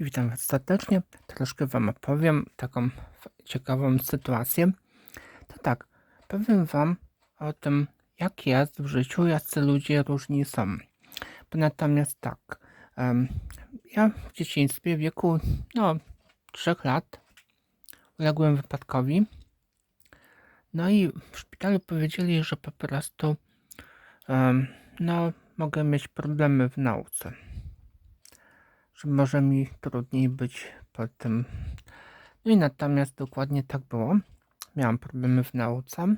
i witam Was serdecznie. Troszkę Wam opowiem taką ciekawą sytuację. To tak, powiem Wam o tym, jak jest w życiu, jacy ludzie różni są. Bo natomiast tak, em, ja w dzieciństwie w wieku no, 3 lat uległem wypadkowi. No i w szpitalu powiedzieli, że po prostu em, no, mogę mieć problemy w nauce że może mi trudniej być po tym. No i natomiast dokładnie tak było. Miałam problemy w nauce.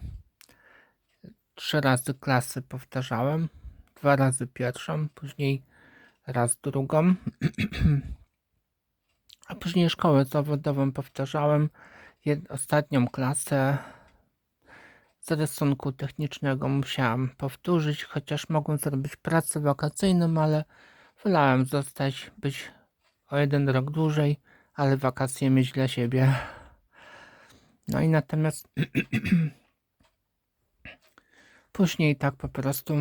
Trzy razy klasy powtarzałem, dwa razy pierwszą, później raz drugą, a później szkołę zawodową powtarzałem. Jed- ostatnią klasę z rysunku technicznego musiałam powtórzyć, chociaż mogłem zrobić pracę wakacyjną, ale wolałem zostać, być o jeden rok dłużej, ale wakacje mieć dla siebie. No i natomiast później tak po prostu,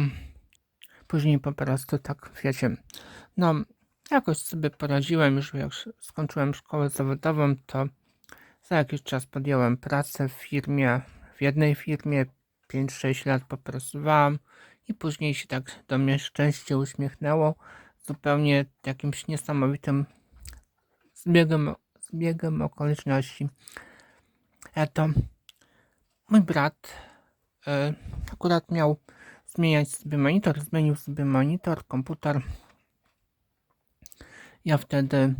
później po prostu tak, wiecie, no jakoś sobie poradziłem już, jak skończyłem szkołę zawodową, to za jakiś czas podjąłem pracę w firmie, w jednej firmie, 5-6 lat popracowałem i później się tak do mnie szczęście uśmiechnęło, zupełnie jakimś niesamowitym zbiegiem, zbiegiem okoliczności. To mój brat e, akurat miał zmieniać sobie monitor, zmienił sobie monitor, komputer. Ja wtedy,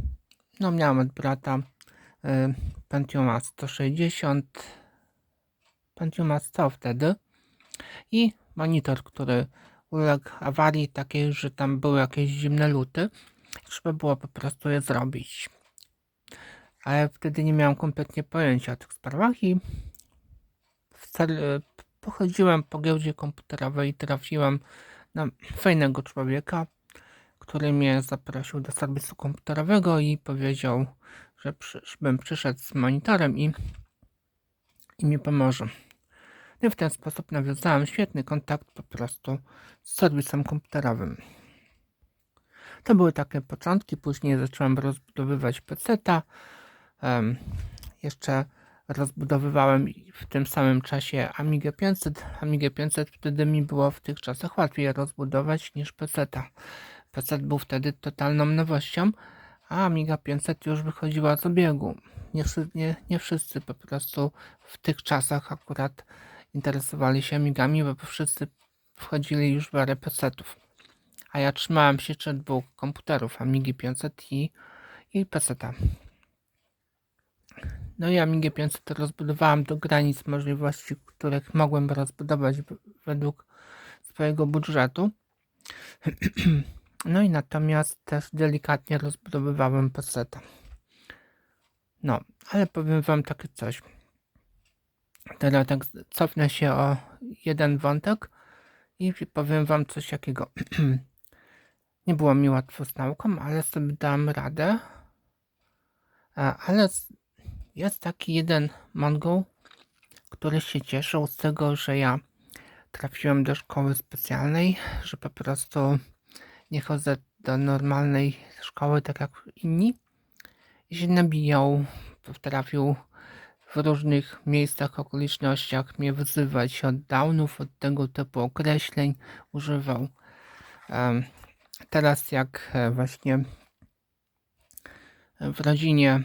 no miałem od brata e, Pentiuma 160, Pentiuma 100 wtedy i monitor, który uległ awarii takiej, że tam były jakieś zimne luty. Trzeba było po prostu je zrobić. Ale wtedy nie miałem kompletnie pojęcia o tych sprawach i pochodziłem po giełdzie komputerowej i trafiłem na fajnego człowieka, który mnie zaprosił do serwisu komputerowego i powiedział, że przy, żebym przyszedł z monitorem i, i mi pomoże. No I w ten sposób nawiązałem świetny kontakt po prostu z serwisem komputerowym. To były takie początki, później zacząłem rozbudowywać PC-ta. Um, jeszcze rozbudowywałem w tym samym czasie Amigę 500. Amigę 500 wtedy mi było w tych czasach łatwiej rozbudować niż PC-ta. PC był wtedy totalną nowością, a Amiga 500 już wychodziła z obiegu. Nie, nie, nie wszyscy po prostu w tych czasach akurat interesowali się Amigami, bo wszyscy wchodzili już w erę PC-ów. A ja trzymałem się jeszcze dwóch komputerów, Amigi 500 i, i PC-ta. No i Amigę 500 rozbudowałem do granic możliwości, których mogłem rozbudować według swojego budżetu. No i natomiast też delikatnie rozbudowywałem PC-ta. No, ale powiem wam takie coś. Teraz tak cofnę się o jeden wątek i powiem wam coś jakiego. Nie było mi łatwo z nauką, ale sobie dałem radę. Ale jest taki jeden mongol, który się cieszył z tego, że ja trafiłem do szkoły specjalnej, że po prostu nie chodzę do normalnej szkoły tak jak inni. I się nabijał, potrafił w różnych miejscach, okolicznościach mnie wyzywać od downów, od tego typu określeń używał. Teraz jak e, właśnie w rodzinie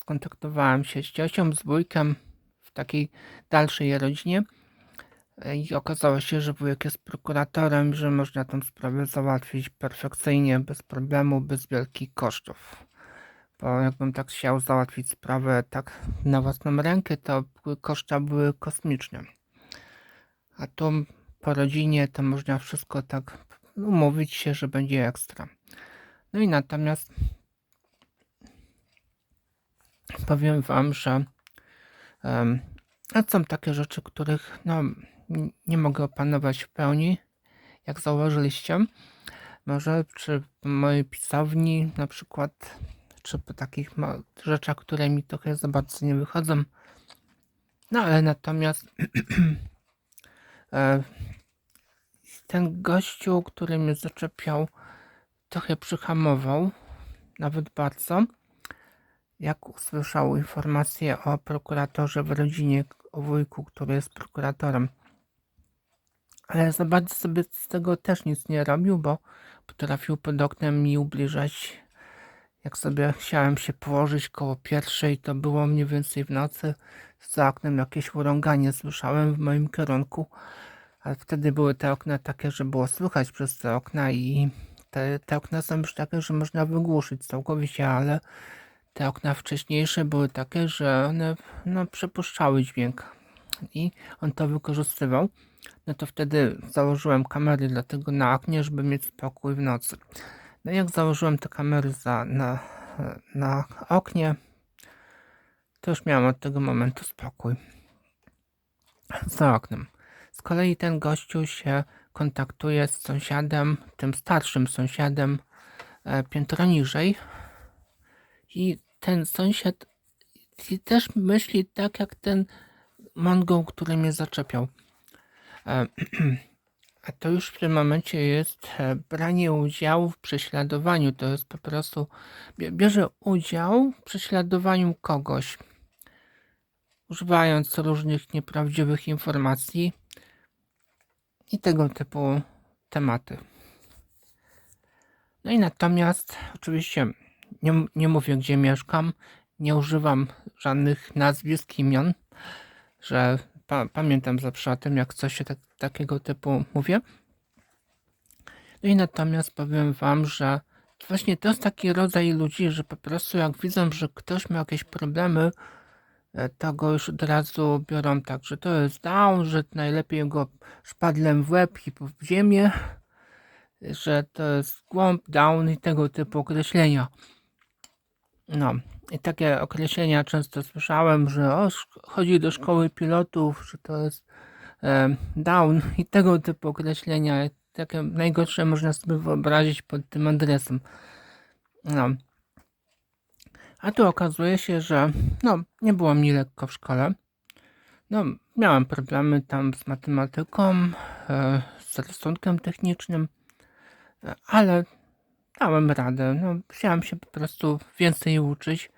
skontaktowałem się z ciocią, z wujkiem w takiej dalszej rodzinie e, i okazało się, że wujek jest prokuratorem, że można tę sprawę załatwić perfekcyjnie, bez problemu, bez wielkich kosztów. Bo jakbym tak chciał załatwić sprawę tak na własną rękę, to koszta były kosmiczne. A tu po rodzinie to można wszystko tak umówić się, że będzie ekstra. No i natomiast powiem Wam, że um, są takie rzeczy, których no, nie mogę opanować w pełni, jak zauważyliście. Może przy mojej pisowni na przykład, czy po takich rzeczach, które mi trochę za bardzo nie wychodzą. No ale natomiast e, ten gościu, który mnie zaczepiał, trochę przyhamował, nawet bardzo. jak usłyszał informację o prokuratorze w rodzinie, o wujku, który jest prokuratorem. Ale za bardzo sobie z tego też nic nie robił, bo potrafił pod oknem mi ubliżać. Jak sobie chciałem się położyć koło pierwszej, to było mniej więcej w nocy. Za oknem jakieś urąganie słyszałem w moim kierunku, ale wtedy były te okna takie, że było słychać przez te okna i te, te okna są już takie, że można wygłuszyć całkowicie, ale te okna wcześniejsze były takie, że one no, przepuszczały dźwięk i on to wykorzystywał. No to wtedy założyłem kamery dlatego na oknie, żeby mieć spokój w nocy. No jak założyłem te kamery za, na, na oknie, to już miałem od tego momentu spokój. Za oknem. Z kolei ten gościu się kontaktuje z sąsiadem, tym starszym sąsiadem e, piętro niżej. I ten sąsiad też myśli tak jak ten mongol, który mnie zaczepiał. E, a to już w tym momencie jest e, branie udziału w prześladowaniu. To jest po prostu bierze udział w prześladowaniu kogoś, używając różnych nieprawdziwych informacji i tego typu tematy. No i natomiast oczywiście nie, nie mówię gdzie mieszkam, nie używam żadnych nazwisk, imion, że pa, pamiętam zawsze o tym, jak coś się tak, takiego typu mówię. No i natomiast powiem wam, że właśnie to jest taki rodzaj ludzi, że po prostu jak widzą, że ktoś ma jakieś problemy, e, to go już od razu biorą tak, że to jest down, że najlepiej go szpadlem w łeb i w ziemię, że to jest głąb, down i tego typu określenia. No, i takie określenia często słyszałem, że o, chodzi do szkoły pilotów, że to jest e, down i tego typu określenia. Takie najgorsze można sobie wyobrazić pod tym adresem. No. A tu okazuje się, że no, nie było mi lekko w szkole. No, miałem problemy tam z matematyką, e, z rysunkiem technicznym, e, ale dałem radę. No, chciałem się po prostu więcej uczyć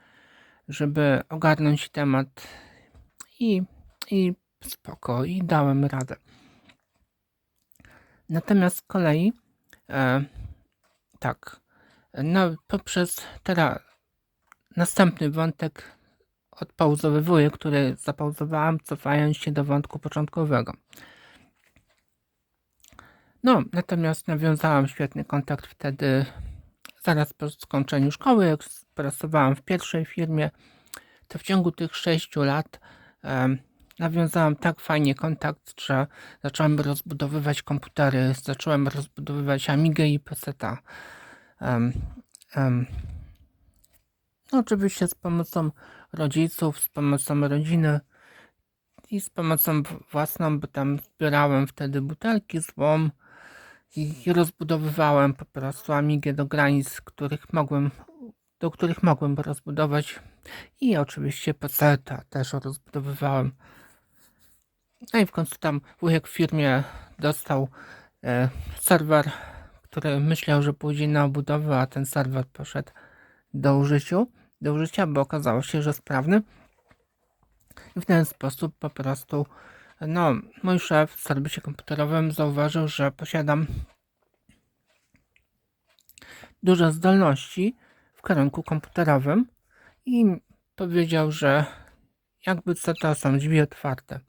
żeby ogarnąć temat i, i spoko, i dałem radę. Natomiast z kolei e, tak, no, poprzez teraz następny wątek odpauzowywuję, który zapauzowałem, cofając się do wątku początkowego. No, natomiast nawiązałem świetny kontakt wtedy zaraz po skończeniu szkoły, jak pracowałem w pierwszej firmie, to w ciągu tych 6 lat um, nawiązałem tak fajnie kontakt, że zacząłem rozbudowywać komputery, zacząłem rozbudowywać Amigę i PC-ta. Um, um, no oczywiście z pomocą rodziców, z pomocą rodziny i z pomocą własną, bo tam zbierałem wtedy butelki, złom, i rozbudowywałem po prostu Amigę do granic, których mogłem, do których mogłem rozbudować i oczywiście PC też rozbudowywałem. No i w końcu tam wujek w firmie dostał e, serwer, który myślał, że pójdzie na obudowę, a ten serwer poszedł do użyciu, do użycia, bo okazało się, że sprawny. I w ten sposób po prostu no, mój szef w serwisie komputerowym zauważył, że posiadam duże zdolności w kierunku komputerowym i powiedział, że jakby co to są drzwi otwarte.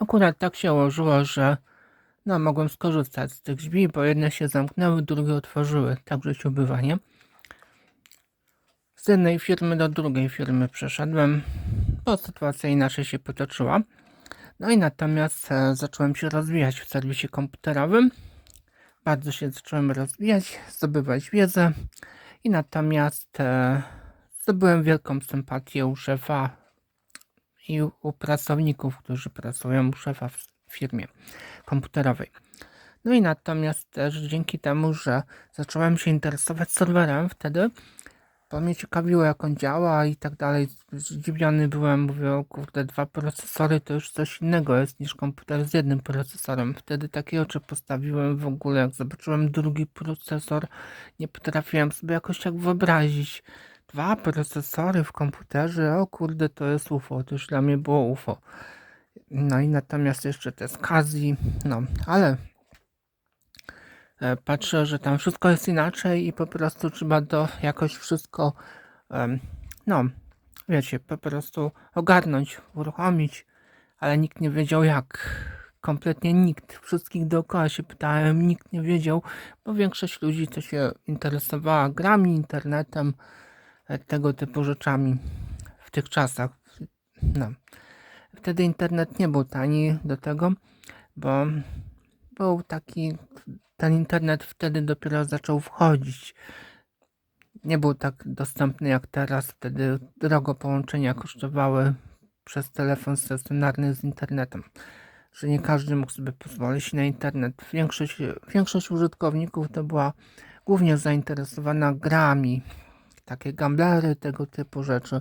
Akurat tak się ułożyło, że no, mogłem skorzystać z tych drzwi, bo jedne się zamknęły, drugie otworzyły. Tak w nie? Z jednej firmy do drugiej firmy przeszedłem, bo sytuacja inaczej się potoczyła. No i natomiast e, zacząłem się rozwijać w serwisie komputerowym. Bardzo się zacząłem rozwijać, zdobywać wiedzę i natomiast e, zdobyłem wielką sympatię u szefa i u pracowników, którzy pracują u szefa w firmie komputerowej. No i natomiast też dzięki temu, że zacząłem się interesować serwerem wtedy, bo mnie ciekawiło jak on działa i tak dalej. Zdziwiony byłem, mówię, o kurde, dwa procesory to już coś innego jest niż komputer z jednym procesorem. Wtedy takie oczy postawiłem w ogóle, jak zobaczyłem drugi procesor, nie potrafiłem sobie jakoś tak wyobrazić. Dwa procesory w komputerze, o kurde, to jest UFO, to już dla mnie było UFO. No i natomiast jeszcze te skazi, no, ale patrzę, że tam wszystko jest inaczej i po prostu trzeba to jakoś wszystko, no, wiecie, po prostu ogarnąć, uruchomić, ale nikt nie wiedział jak. Kompletnie nikt. Wszystkich dookoła się pytałem, nikt nie wiedział, bo większość ludzi to się interesowała grami, internetem, e, tego typu rzeczami w tych czasach. No. Wtedy internet nie był tani do tego, bo był taki, ten internet wtedy dopiero zaczął wchodzić. Nie był tak dostępny jak teraz. Wtedy drogo połączenia kosztowały przez telefon stacjonarny z internetem. Że nie każdy mógł sobie pozwolić na internet. Większość, większość użytkowników to była głównie zainteresowana grami. Takie gamblery, tego typu rzeczy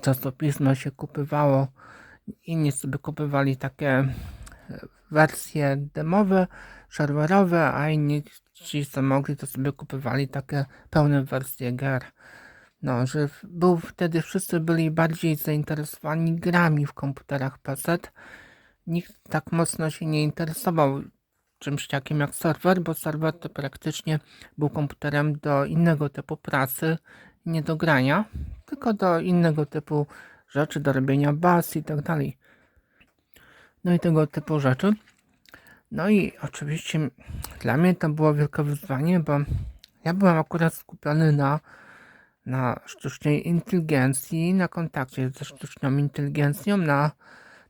czasopisma się kupywało. Inni sobie kupywali takie wersje demowe, serwerowe, a inni ci co mogli to sobie kupywali takie pełne wersje gier. No, że był wtedy wszyscy byli bardziej zainteresowani grami w komputerach PC. Nikt tak mocno się nie interesował czymś takim jak serwer, bo serwer to praktycznie był komputerem do innego typu pracy, nie do grania, tylko do innego typu rzeczy, do robienia baz i tak dalej. No i tego typu rzeczy. No i oczywiście dla mnie to było wielkie wyzwanie, bo ja byłem akurat skupiony na, na sztucznej inteligencji, na kontakcie ze sztuczną inteligencją, na,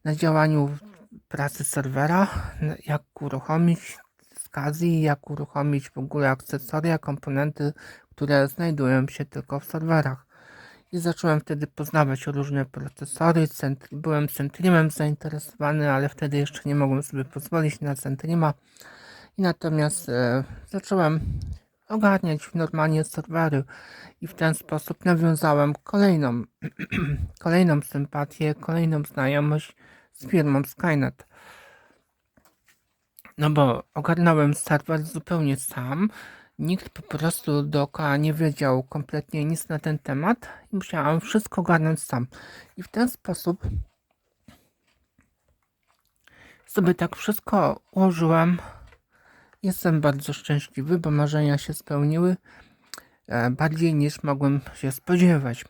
na działaniu pracy serwera, jak uruchomić SCSI, jak uruchomić w ogóle akcesoria, komponenty, które znajdują się tylko w serwerach. I zacząłem wtedy poznawać różne procesory. Byłem Centrimem zainteresowany, ale wtedy jeszcze nie mogłem sobie pozwolić na Centrima. I natomiast e, zacząłem ogarniać normalnie serwery i w ten sposób nawiązałem kolejną, kolejną sympatię, kolejną znajomość z firmą Skynet. No bo ogarnąłem serwer zupełnie sam. Nikt po prostu dookoła nie wiedział kompletnie nic na ten temat i musiałem wszystko ogarnąć sam. I w ten sposób sobie tak wszystko ułożyłem. Jestem bardzo szczęśliwy, bo marzenia się spełniły e, bardziej niż mogłem się spodziewać.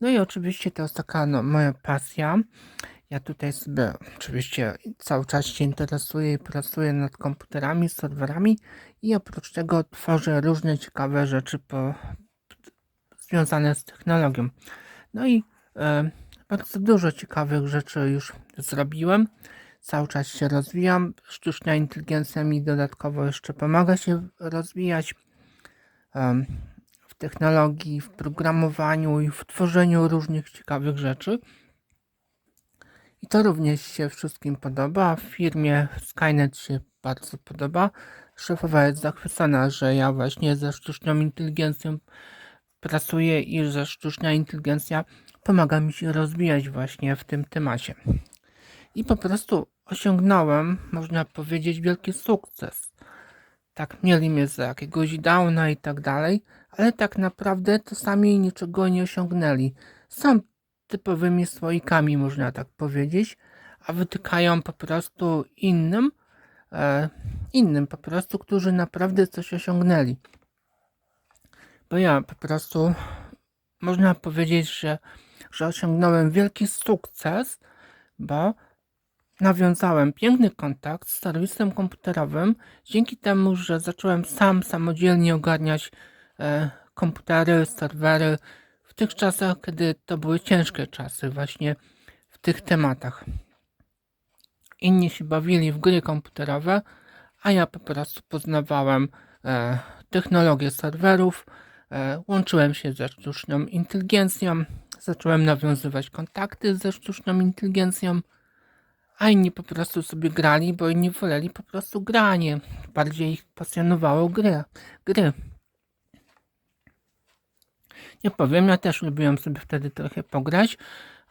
No i oczywiście to jest taka no, moja pasja. Ja tutaj sobie oczywiście cały czas się interesuję i pracuję nad komputerami, serwerami i oprócz tego tworzę różne ciekawe rzeczy po, związane z technologią. No i e, bardzo dużo ciekawych rzeczy już zrobiłem. Cały czas się rozwijam. Sztuczna inteligencja mi dodatkowo jeszcze pomaga się rozwijać e, w technologii, w programowaniu i w tworzeniu różnych ciekawych rzeczy. I to również się wszystkim podoba. W firmie Skynet się bardzo podoba. Szefowa jest zachwycona, że ja właśnie ze sztuczną inteligencją pracuję i że sztuczna inteligencja pomaga mi się rozwijać właśnie w tym temacie. I po prostu osiągnąłem, można powiedzieć, wielki sukces. Tak, mieli mnie za jakiegoś downa i tak dalej, ale tak naprawdę to sami niczego nie osiągnęli. Są typowymi słoikami, można tak powiedzieć, a wytykają po prostu innym, e, innym po prostu, którzy naprawdę coś osiągnęli. Bo ja po prostu można powiedzieć, że, że osiągnąłem wielki sukces, bo nawiązałem piękny kontakt z serwisem komputerowym dzięki temu, że zacząłem sam samodzielnie ogarniać e, komputery, serwery, tych czasach, kiedy to były ciężkie czasy, właśnie w tych tematach. Inni się bawili w gry komputerowe, a ja po prostu poznawałem e, technologię serwerów, e, łączyłem się ze sztuczną inteligencją, zacząłem nawiązywać kontakty ze sztuczną inteligencją, a inni po prostu sobie grali, bo inni woleli po prostu granie. Bardziej ich pasjonowało gry. gry. Nie powiem, ja też lubiłem sobie wtedy trochę pograć,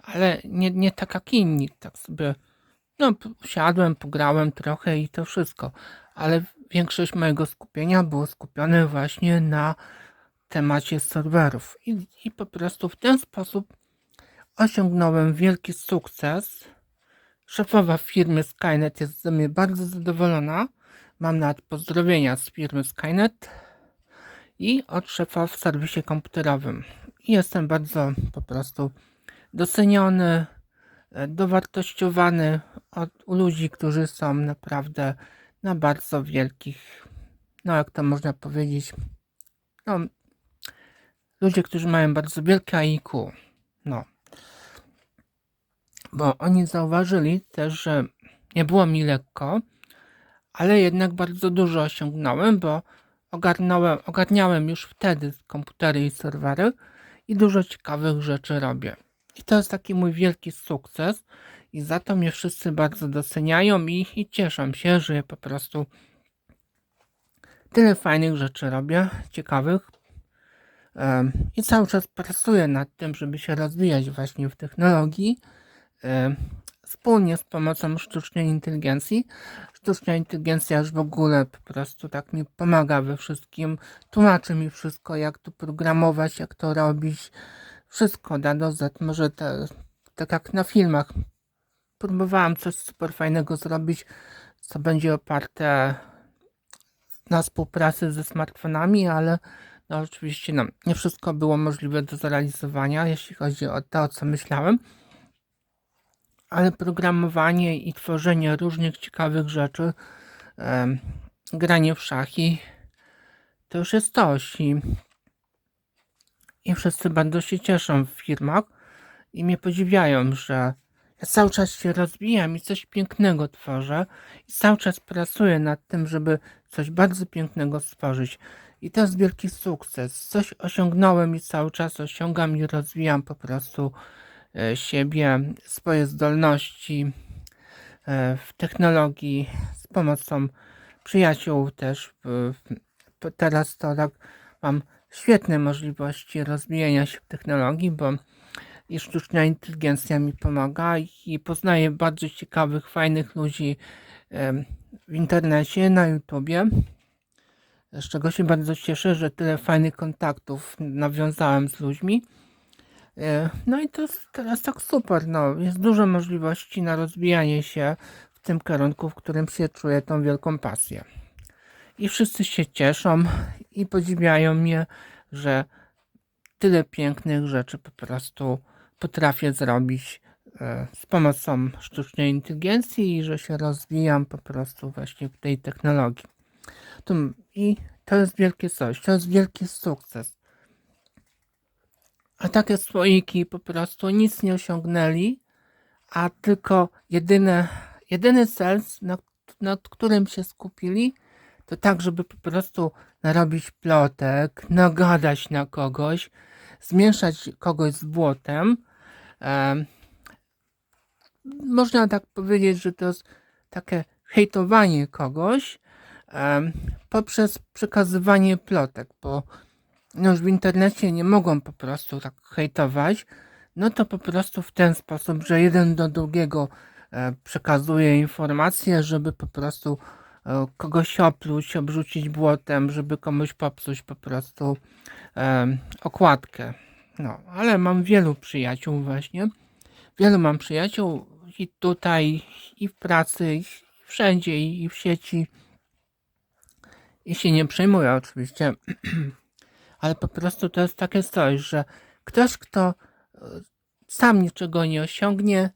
ale nie, nie tak jak inni, tak sobie no, siadłem, pograłem trochę i to wszystko, ale większość mojego skupienia było skupione właśnie na temacie serwerów i, i po prostu w ten sposób osiągnąłem wielki sukces. Szefowa firmy Skynet jest ze mnie bardzo zadowolona. Mam nawet pozdrowienia z firmy Skynet i od szefa w serwisie komputerowym. Jestem bardzo po prostu doceniony, e, dowartościowany od u ludzi, którzy są naprawdę na bardzo wielkich, no jak to można powiedzieć, no, ludzie, którzy mają bardzo wielkie IQ. No. Bo oni zauważyli też, że nie było mi lekko, ale jednak bardzo dużo osiągnąłem, bo ogarnąłem, ogarniałem już wtedy komputery i serwery i dużo ciekawych rzeczy robię. I to jest taki mój wielki sukces i za to mnie wszyscy bardzo doceniają i, i się, że po prostu tyle fajnych rzeczy robię, ciekawych. Em, I cały czas pracuję nad tym, żeby się rozwijać właśnie w technologii. em, Wspólnie z pomocą sztucznej inteligencji. Sztuczna inteligencja już w ogóle po prostu tak mi pomaga we wszystkim. Tłumaczy mi wszystko, jak to programować, jak to robić. Wszystko da do Z. Może te, tak jak na filmach. Próbowałem coś super fajnego zrobić, co będzie oparte na współpracy ze smartfonami, ale no oczywiście no, nie wszystko było możliwe do zrealizowania, jeśli chodzi o to, o co myślałem. Ale programowanie i tworzenie różnych ciekawych rzeczy, granie w szachy, to już jest coś. I, I wszyscy bardzo się cieszą w firmach i mnie podziwiają, że ja cały czas się rozwijam i coś pięknego tworzę i cały czas pracuję nad tym, żeby coś bardzo pięknego stworzyć. I to jest wielki sukces. Coś osiągnąłem i cały czas osiągam i rozwijam po prostu siebie, swoje zdolności e, w technologii z pomocą przyjaciół też. Teraz to tak mam świetne możliwości rozwijania się w technologii, bo i sztuczna inteligencja mi pomaga i poznaję bardzo ciekawych, fajnych ludzi w internecie, na YouTubie. Z czego się bardzo cieszę, że tyle fajnych kontaktów nawiązałem z ludźmi. E, No i to jest teraz tak super. No, jest dużo możliwości na rozwijanie się w tym kierunku, w którym się czuję tą wielką pasję. I wszyscy się cieszą i podziwiają mnie, że tyle pięknych rzeczy po prostu potrafię zrobić e, z pomocą sztucznej inteligencji i że się rozwijam po prostu właśnie w tej technologii. I to jest wielkie coś, to jest wielki sukces. A takie słoiki po prostu nic nie osiągnęli, a tylko jedyne, jedyny cel, nad, nad którym się skupili, to tak, żeby po prostu narobić plotek, nagadać na kogoś, zmieszać kogoś z błotem. Em, można tak powiedzieć, że to jest takie hejtowanie kogoś em, poprzez przekazywanie plotek, bo już w internecie nie mogą po prostu tak hejtować, no to po prostu w ten sposób, że jeden do drugiego e, przekazuje informacje, żeby po prostu e, kogoś opluć, obrzucić błotem, żeby komuś popsuć po prostu em, okładkę. No, ale mam wielu przyjaciół właśnie. Wielu mam przyjaciół i tutaj, i w pracy, i wszędzie, i w sieci. I się nie przejmuję oczywiście. Ale po prostu to jest takie coś, że ktoś, kto e, sam niczego nie osiągnie,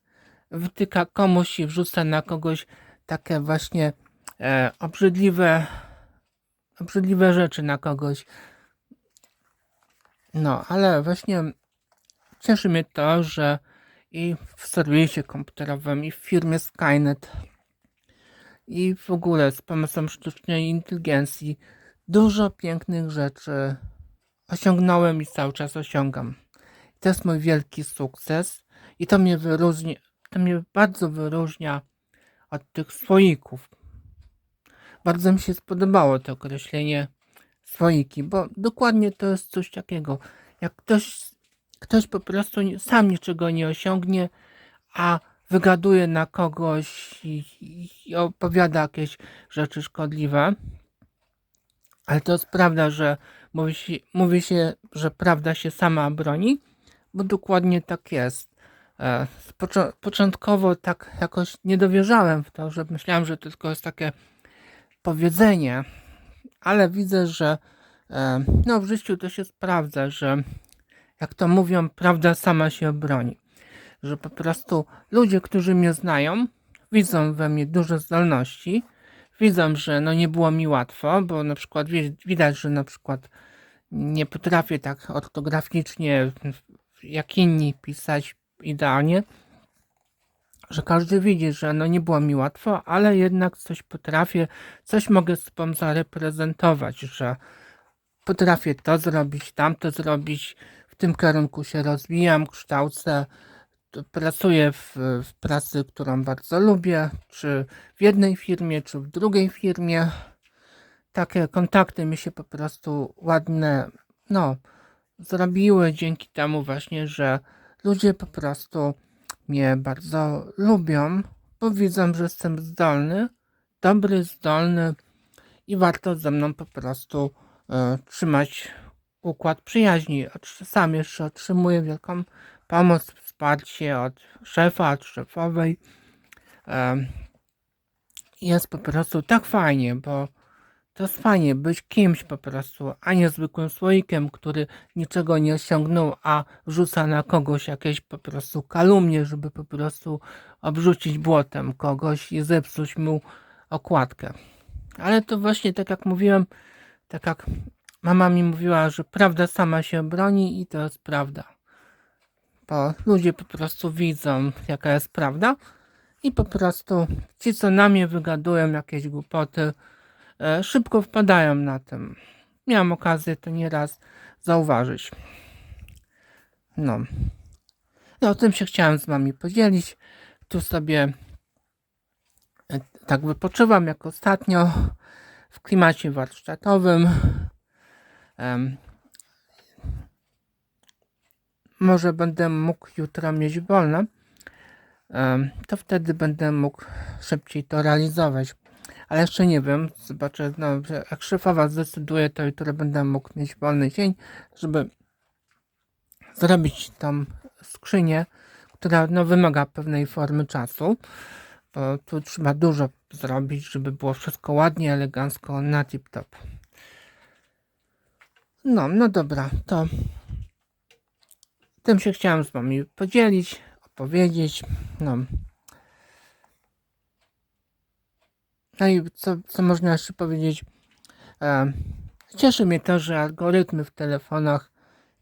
wytyka komuś i wrzuca na kogoś takie właśnie e, obrzydliwe, obrzydliwe rzeczy na kogoś. No, ale właśnie cieszy mnie to, że i w serwisie komputerowym, i w firmie Skynet, i w ogóle z pomocą sztucznej inteligencji dużo pięknych rzeczy osiągnąłem i cały czas osiągam. To jest mój wielki sukces i to mnie wyróżnia, to mnie bardzo wyróżnia od tych słoików. Bardzo mi się spodobało to określenie słoiki, bo dokładnie to jest coś takiego. jak ktoś, ktoś po prostu sam niczego nie osiągnie, a wygaduje na kogoś i, i opowiada jakieś rzeczy szkodliwe. Ale to jest prawda, że mówi się, mówi się, że prawda się sama broni, bo dokładnie tak jest. E, początkowo tak jakoś nie dowierzałem w to, że myślałem, że to tylko jest takie powiedzenie, ale widzę, że e, no w życiu to się sprawdza, że jak to mówią, prawda sama się obroni. Że po prostu ludzie, którzy mnie znają, widzą we mnie duże zdolności, widzą, że no nie było mi łatwo, bo na przykład widać, że na przykład nie potrafię tak ortograficznie jak inni pisać idealnie, że każdy widzi, że no nie było mi łatwo, ale jednak coś potrafię, coś mogę z sobą zareprezentować, że potrafię to zrobić, tamto zrobić, w tym kierunku się rozwijam, kształcę, pracuję w, w pracy, którą bardzo lubię, czy w jednej firmie, czy w drugiej firmie. Takie kontakty mi się po prostu ładne, no, zrobiły dzięki temu właśnie, że ludzie po prostu mnie bardzo lubią, bo widzą, że jestem zdolny, dobry, zdolny i warto ze mną po prostu e, trzymać układ przyjaźni. Sam jeszcze otrzymuję wielką pomoc, wsparcie od szefa, od szefowej. Jest po prostu tak fajnie, bo to jest fajnie być kimś po prostu, a nie zwykłym słoikiem, który niczego nie osiągnął, a rzuca na kogoś jakieś po prostu kalumnie, żeby po prostu obrzucić błotem kogoś i zepsuć mu okładkę. Ale to właśnie tak jak mówiłem, tak jak mama mi mówiła, że prawda sama się broni i to jest prawda. Bo ludzie po prostu widzą, jaka jest prawda i po prostu ci, co na mnie wygadują jakieś głupoty, e, szybko wpadają na tym. Miałem okazję to nieraz zauważyć. No. No, o tym się chciałem z wami podzielić. Tu sobie e, tak wypoczywam jak ostatnio w klimacie warsztatowym. Może będę mógł jutro mieć wolne. To wtedy będę mógł szybciej to realizować. Ale jeszcze nie wiem, zobaczę, no, jak szefowa zdecyduje, to jutro będę mógł mieć wolny dzień, żeby zrobić tą skrzynię, która no, wymaga pewnej formy czasu, bo tu trzeba dużo zrobić, żeby było wszystko ładnie, elegancko, na tip-top. No, no dobra, to tym się chciałem z wami podzielić, opowiedzieć, no. No i co, co można jeszcze powiedzieć? E, cieszy mnie to, że algorytmy w telefonach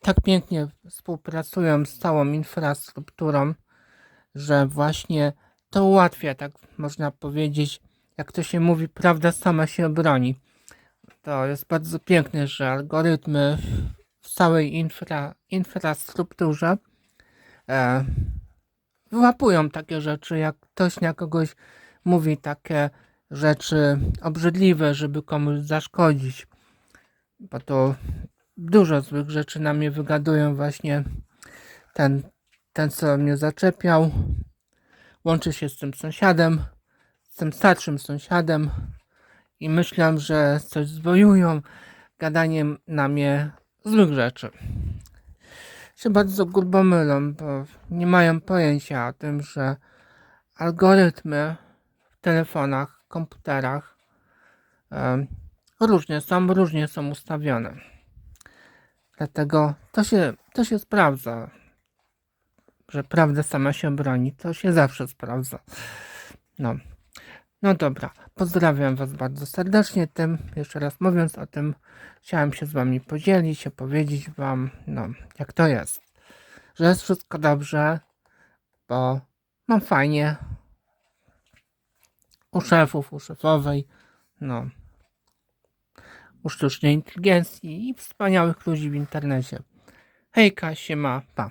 tak pięknie współpracują z całą infrastrukturą, że właśnie to ułatwia, tak można powiedzieć, jak to się mówi, prawda sama się obroni. To jest bardzo piękne, że algorytmy całej infra, infrastrukturze e, wyłapują takie rzeczy, jak ktoś na kogoś mówi takie rzeczy obrzydliwe, żeby komuś zaszkodzić. Bo to dużo złych rzeczy na mnie wygadują właśnie ten, ten co mnie zaczepiał. Łączy się z tym sąsiadem, z tym starszym sąsiadem i myślę, że coś zwojują gadaniem na mnie złych rzeczy. Się bardzo grubo mylą, bo nie mają pojęcia o tym, że algorytmy w telefonach, komputerach em, różnie są, różnie są ustawione. Dlatego to się, to się sprawdza, że prawda sama się broni. To się zawsze sprawdza. No. No dobra, pozdrawiam Was bardzo serdecznie. Tym, jeszcze raz mówiąc o tym, chciałem się z Wami podzielić, opowiedzieć Wam, no, jak to jest. Że jest wszystko dobrze, bo mam fajnie u szefów, u szefowej, no, u sztucznej inteligencji i wspaniałych ludzi w internecie. Hejka, siema, pa.